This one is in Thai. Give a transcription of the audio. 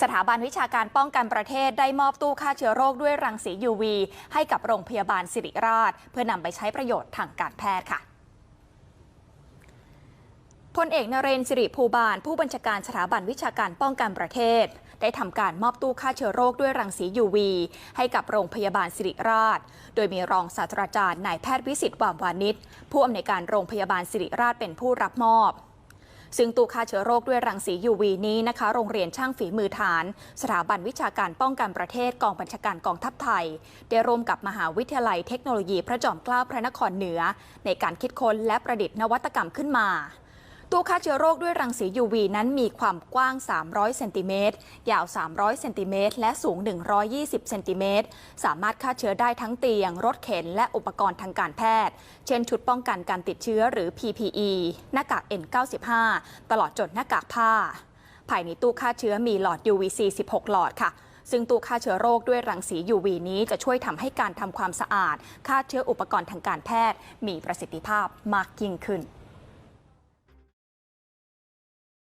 สถาบันวิชาการป้องกันประเทศได้มอบตู้ฆ่าเชื้อโรคด้วยรังสี UV ให้กับโรงพยาบาลสิริราช เพื่อนำไปใช้ประโยชน์ทางการแพทย์ค่ะพลเอกนเรนสิริภูบาล ผู้บัญชาการสถาบันวิชาการป้องกันประเทศ ได้ทำการมอบตู้ฆ่าเชื้อโรคด้วยรังสี UV ให้กับโรงพยาบาลสิริราช โดยมีรองศาสตราจารย์นายแพทย์วิสิตวามวานิชผู้อำนวยการโรงพยาบาลสิริราชเป็นผู้รับมอบ ซึ่งตู้ฆ่าเชื้อโรคด้วยรังสี UV นี้นะคะ โรงเรียนช่างฝีมือฐาน สถาบันวิชาการป้องกันประเทศกองบัญชาการกองทัพไทย ได้ร่วมกับมหาวิทยาลัยเทคโนโลยีพระจอมเกล้าพระนครเหนือ ในการคิดค้นและประดิษฐ์นวัตกรรมขึ้นมา ตู้ฆ่าเชื้อโรคด้วยรังสี UV นั้นมีความกว้าง 300 เซนติเมตร ยาว 300 เซนติเมตร และสูง 120 เซนติเมตร สามารถฆ่าเชื้อได้ทั้งเตียง รถเข็น และอุปกรณ์ทางการแพทย์ เช่นชุดป้องกันการติดเชื้อหรือ PPE หน้ากาก N95 ตลอดจนหน้ากากผ้า ภายในตู้ฆ่าเชื้อมีหลอด UVC 16 หลอดค่ะซึ่งตู้ฆ่าเชื้อโรคด้วยรังสี UV นี้จะช่วยทำให้การทำความสะอาดฆ่าเชื้ออุปกรณ์ทางการแพทย์ มีประสิทธิภาพมากยิ่งขึ้น